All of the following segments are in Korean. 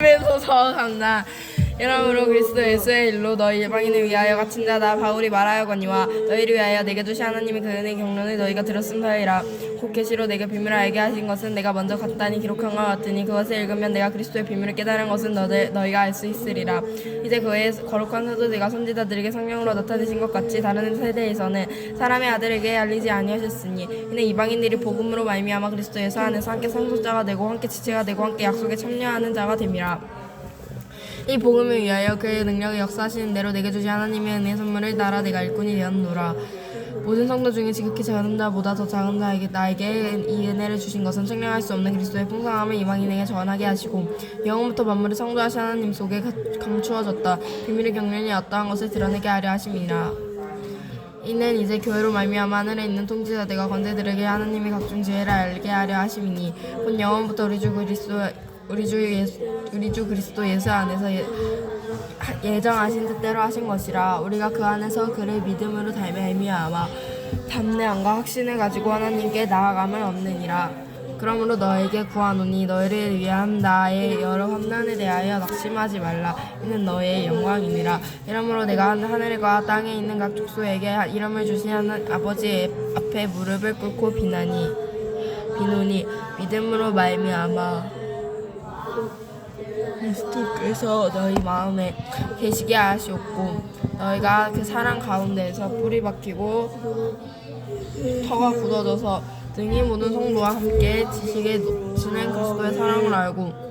에베소서 강나 이러므로 그리스도 예수의 일로 너희 일방인을 위하여 갇힌 자다 바울이 말하여거니와 너희를 위하여 내게 주신 하나님의 그 은혜 경륜을 너희가 들었음사이라. 곧 계시로 내게 비밀을 알게 하신 것은 내가 먼저 간단히 기록한 것 같으니 그것을 읽으면 내가 그리스도의 비밀을 깨달은 것은 너들 너희가 알 수 있으리라. 이제 그의 거룩한 사도들과 선지자들에게 성령으로 나타내신 것 같이 다른 세대에서는 사람의 아들에게 알리지 아니하셨으니 이는 이방인들이 복음으로 말미암아 그리스도 예수 안에서 함께 상속자가 되고 함께 지체가 되고 함께 약속에 참여하는 자가 됨이라 이 복음을 위하여 그의 능력이 역사하시는 대로 내게 주신 하나님의 은혜 선물을 따라 내가 일꾼이 되었노라. 모든 성도 중에 지극히 작은 자보다 더 작은 자에게 나에게 이 은혜를 주신 것은 측량할 수 없는 그리스도의 풍성함을 이방인에게 전하게 하시고 영원부터 만물을 창조하신 하나님 속에 가- 감추어졌다. 비밀의 경륜이 어떠한 것을 드러내게 하려 하심이라. 이는 이제 교회로 말미암아 하늘에 있는 통치자들과 권세들에게 하나님의 각종 지혜를 알게 하려 하심이니 곧 영원부터 우리 주 그리스도 우리 주 예수 우리 주 그리스도 예수 안에서 예, 예정하신 뜻대로 하신 것이라 우리가 그 안에서 그를 믿음으로 말미암아 담대함과 확신을 가지고 하나님께 나아감을 얻느니라. 그러므로 너에게 구하노니 너희를 위한 나의 여러 환난에 대하여 낙심하지 말라. 이는 너의 영광이니라. 이러므로 내가 하늘과 땅에 있는 각 족속에게 이름을 주신 하나, 아버지 앞에 무릎을 꿇고 비나니 비노니 믿음으로 말미암아 그리스도께서 너희 마음에 계시게 하시옵고 너희가 그 사랑 가운데에서 뿌리 박히고 터가 굳어져서 등이 모든 성도와 함께 지식에 넘치는 그리스도의 사랑을 알고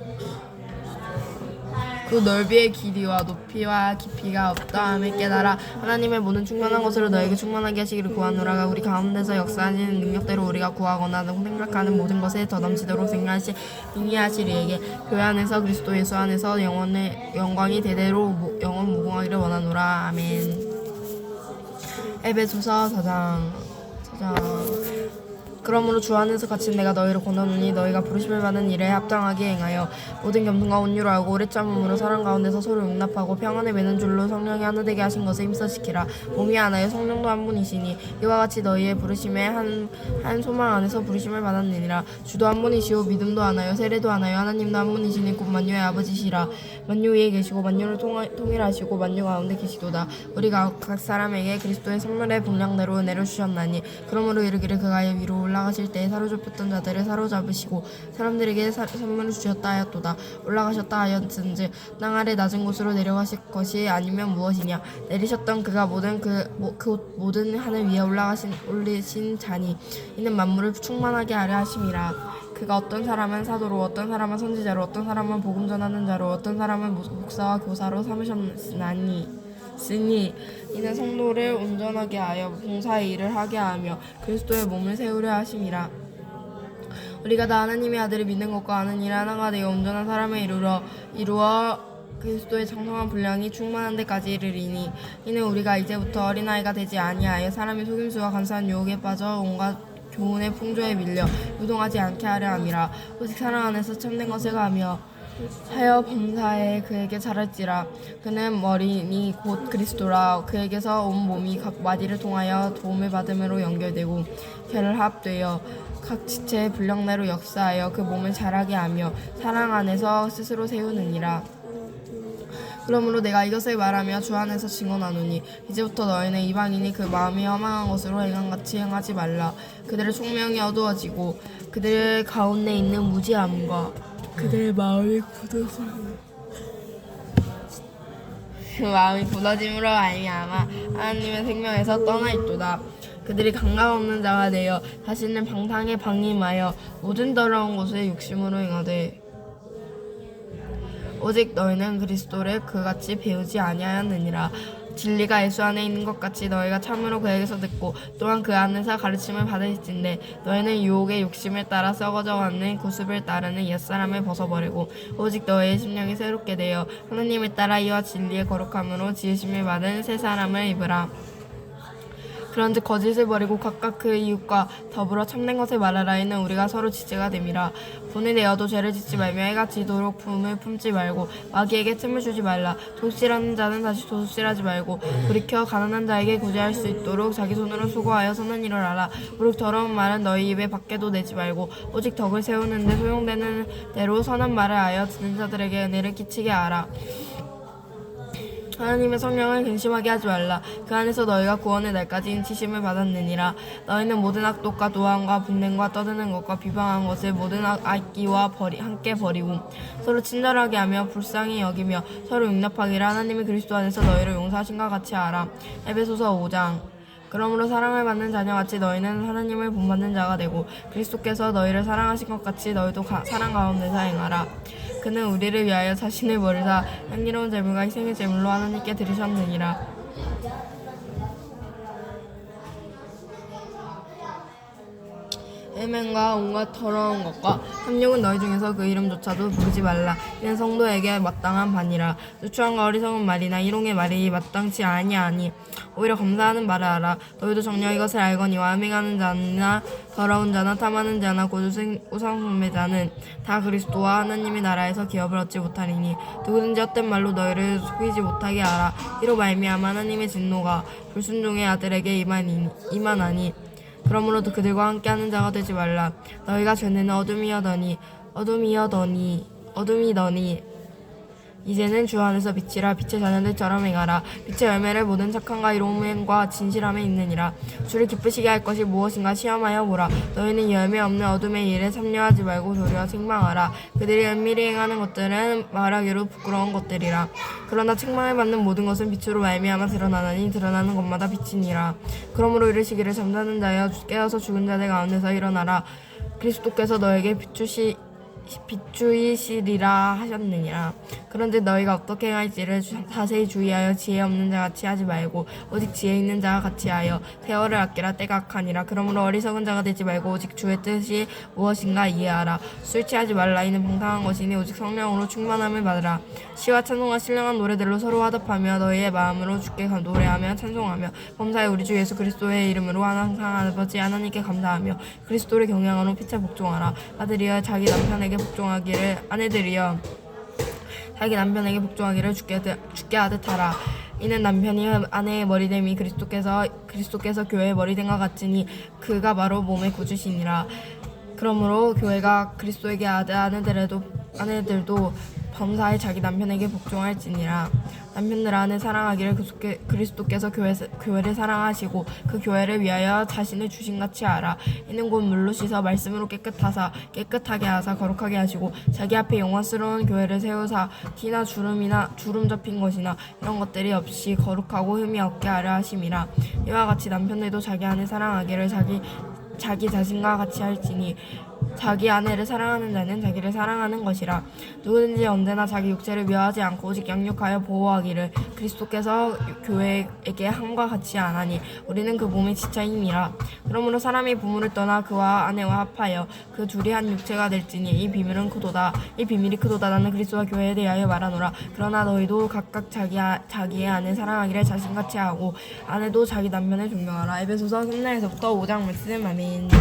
그 넓이의 길이와 높이와 깊이가 없다함을 깨달아 하나님의 모든 충만한 것으로 너에게 충만하게 하시기를 구하노라 우리 가운데서 역사하시는 능력대로 우리가 구하거나 생각하는 모든 것에 더 넘치도록 생각하시 능히하시리에게 교회 안에서 그리스도 예수 안에서 영원의 영광이 대대로 무- 영원 무궁하기를 원하노라. 아멘. 에베소서 4장 4장 그러므로 주 안에서 갇힌 내가 너희를 권하노니 너희가 부르심을 받은 일에 합당하게 행하여 모든 겸손과 온유를 하고 오래 참음으로 사랑 가운데서 서로 용납하고 평안을 맺는 줄로 성령이 하나 되게 하신 것을 힘써 지키라. 몸이 하나요 성령도 한 분이시니 이와 같이 너희의 부르심에 한, 한 소망 안에서 부르심을 받았느니라. 주도 한 분이시오 믿음도 하나요 세례도 하나요 하나님도 한 분이시니 곧 만유의 아버지시라. 만유 위에 계시고 만유를 통하, 통일하시고 만유 가운데 계시도다. 우리가 각 사람에게 그리스도의 선물의 분량대로 은혜를 주셨나니 그러므로 이르기를 그가 위로 올라 가실 때에 사로잡혔던 자들을 사로잡으시고 사람들에게 사- 선물을 주셨다 하였도다. 올라가셨다 하였은즉 땅 아래 낮은 곳으로 내려가실 것이 아니면 무엇이냐? 내리셨던 그가 모든 그, 모, 그 모든 하늘 위에 올라가신 올리신 자니 이는 만물을 충만하게 하려 하심이라. 그가 어떤 사람은 사도로 어떤 사람은 선지자로 어떤 사람은 복음 전하는 자로 어떤 사람은 목- 목사와 교사로 삼으셨나니 쓰니 이는 성도를 온전하게 하여 봉사의 일을 하게 하며 그리스도의 몸을 세우려 하심이라. 우리가 다 하나님의 아들을 믿는 것과 아는 일 하나가 되어 온전한 사람에 이르러 이루어 그리스도의 장성한 분량이 충만한 데까지 이르리니 이는 우리가 이제부터 어린아이가 되지 아니하여 사람의 속임수와 간사한 유혹에 빠져 온갖 교훈의 풍조에 밀려 유동하지 않게 하려 함이라. 오직 사랑 안에서 참된 것을 가며 하여 범사에 그에게 잘할지라. 그는 머리니 곧 그리스도라. 그에게서 온 몸이 각 마디를 통하여 도움을 받음으로 연결되고 결합되어 각 지체의 분량대로 역사하여 그 몸을 자라게 하며 사랑 안에서 스스로 세우느니라. 그러므로 내가 이것을 말하며 주 안에서 증언하노니 이제부터 너희는 이방인이 그 마음이 허망한 것으로 행한 같이 행하지 말라. 그들의 총명이 어두워지고 그들 가운데 있는 무지함과 그들의 마음이 굳어서 그 마음이 굳어짐으로 말미암아 하나님의 생명에서 떠나 있도다. 그들이 감각 없는 자가 되어 자신을 방탕에 방임하여 모든 더러운 것을 욕심으로 행하되. 오직 너희는 그리스도를 그같이 배우지 아니하였느니라 진리가 예수 안에 있는 것 같이 너희가 참으로 그에게서 듣고 또한 그 안에서 가르침을 받을진데 너희는 유혹의 욕심을 따라 썩어져 왔는 구습을 따르는 옛사람을 벗어버리고 오직 너희의 심령이 새롭게 되어 하나님을 따라 이와 진리의 거룩함으로 지으심을 받은 새 사람을 입으라 그런즉 거짓을 버리고 각각 그 이웃과 더불어 참된 것을 말하라 이는 우리가 서로 지체가 됨이라. 돈이 내어도 죄를 짓지 말며 해가 지도록 품을 품지 말고 마귀에게 틈을 주지 말라. 도둑질하는 자는 다시 도둑질하지 말고 돌이켜 가난한 자에게 구제할 수 있도록 자기 손으로 수고하여 선한 일을 하라. 무릇 더러운 말은 너희 입에 밖에도 내지 말고 오직 덕을 세우는데 소용되는 대로 선한 말을 하여 듣는 자들에게 은혜를 끼치게 하라 하나님의 성령을 근심하게 하지 말라. 그 안에서 너희가 구원의 날까지 인치심을 받았느니라. 너희는 모든 악독과 도함과 분냄과 떠드는 것과 비방한 것을 모든 악- 악기와 버리, 함께 버리고 서로 친절하게 하며 불쌍히 여기며 서로 용납하기를 하나님의 그리스도 안에서 너희를 용서하신과 같이 하라. 에베소서 5장 그러므로 사랑을 받는 자녀같이 너희는 하나님을 본받는 자가 되고 그리스도께서 너희를 사랑하신 것 같이 너희도 가- 사랑 가운데서 행하라. 그는 우리를 위하여 자신을 버리사 향기로운 제물과 희생의 제물로 하나님께 드리셨느니라. 해맹과 온갖 더러운 것과 함욕은 너희 중에서 그 이름조차도 부르지 말라. 이는 성도에게 마땅한 반이라. 누추한과 어리석은 말이나 이롱의 말이 마땅치 아니하니 오히려 감사하는 말을 하라. 너희도 정녕 이것을 알거니와 음행하는 자나 더러운 자나 탐하는 자나 곧 우상, 우상숭배자는 다 그리스도와 하나님의 나라에서 기업을 얻지 못하리니 누구든지 헛된 말로 너희를 속이지 못하게 하라. 이로 말미암아 하나님의 진노가 불순종의 아들에게 임하니, 임하나니 그러므로도 그들과 함께하는 자가 되지 말라. 너희가 전에는 어둠이여더니 어둠이여더니 어둠이더니 이제는 주 안에서 빛이라 빛의 자녀들처럼 행하라. 빛의 열매를 모든 착함과 이로움과 진실함에 있느니라. 주를 기쁘시게 할 것이 무엇인가 시험하여 보라. 너희는 열매 없는 어둠의 일에 참여하지 말고 도리어 책망하라. 그들이 은밀히 행하는 것들은 말하기로 부끄러운 것들이라. 그러나 책망을 받는 모든 것은 빛으로 말미암아 드러나나니 드러나는 것마다 빛이니라. 그러므로 이르시기를 잠자는 자여 깨어서 죽은 자들 가운데서 일어나라. 그리스도께서 너에게 비추시 비추이시리라 하셨느니라. 그런데 너희가 어떻게 할지를 주- 자세히 주의하여 지혜 없는 자 같이 하지 말고 오직 지혜 있는 자와 같이 하여 세월을 아끼라 때가 악하니라. 그러므로 어리석은 자가 되지 말고 오직 주의 뜻이 무엇인가 이해하라. 술 취하지 말라 이는 방탕한 것이니 오직 성령으로 충만함을 받으라. 시와 찬송과 신령한 노래들로 서로 화답하며 너희의 마음으로 주께 가- 노래하며 찬송하며 범사에 우리 주 예수 그리스도의 이름으로 항상 아버지 하나님께 감사하며 그리스도를 경외하로 피차 복종하라. 아들이여 자기 남편에게 복종하기를 아내들이여 자기 남편에게 복종하기를 죽게, 죽게 하듯 하라. 이는 남편이 아내의 머리됨이 그리스도께서 그리스도께서 교회의 머리됨과 같으니 그가 바로 몸의 구주시니라. 그러므로 교회가 그리스도에게 아내들에도 아내들도 범사에 자기 남편에게 복종할지니라. 남편들 안에 사랑하기를 그리스도께- 그리스도께서 교회, 교회를 사랑하시고 그 교회를 위하여 자신을 주신같이 하라. 이는 곧 물로 씻어 말씀으로 깨끗하사 깨끗하게 하사 거룩하게 하시고 자기 앞에 영광스러운 교회를 세우사 티나 주름이나 주름 접힌 것이나 이런 것들이 없이 거룩하고 흠이 없게 하려 하심이라. 이와 같이 남편들도 자기 아내 사랑하기를 자기 자기 자신과 같이 할지니 자기 아내를 사랑하는 자는 자기를 사랑하는 것이라. 누구든지 언제나 자기 육체를 미워하지 않고 오직 양육하여 보호하기를 그리스도께서 교회에게 함과 같이 안 하니 우리는 그 몸의 지체임이라. 그러므로 사람이 부모를 떠나 그와 아내와 합하여 그 둘이 한 육체가 될지니 이 비밀은 크도다. 이 비밀이 크도다. 나는 그리스도와 교회에 대하여 말하노라. 그러나 너희도 각각 자기 아, 자기의 아내 사랑하기를 자신같이 하고 아내도 자기 남편을 존경하라. 에베소서 3장에서부터 5장 말씀. 아멘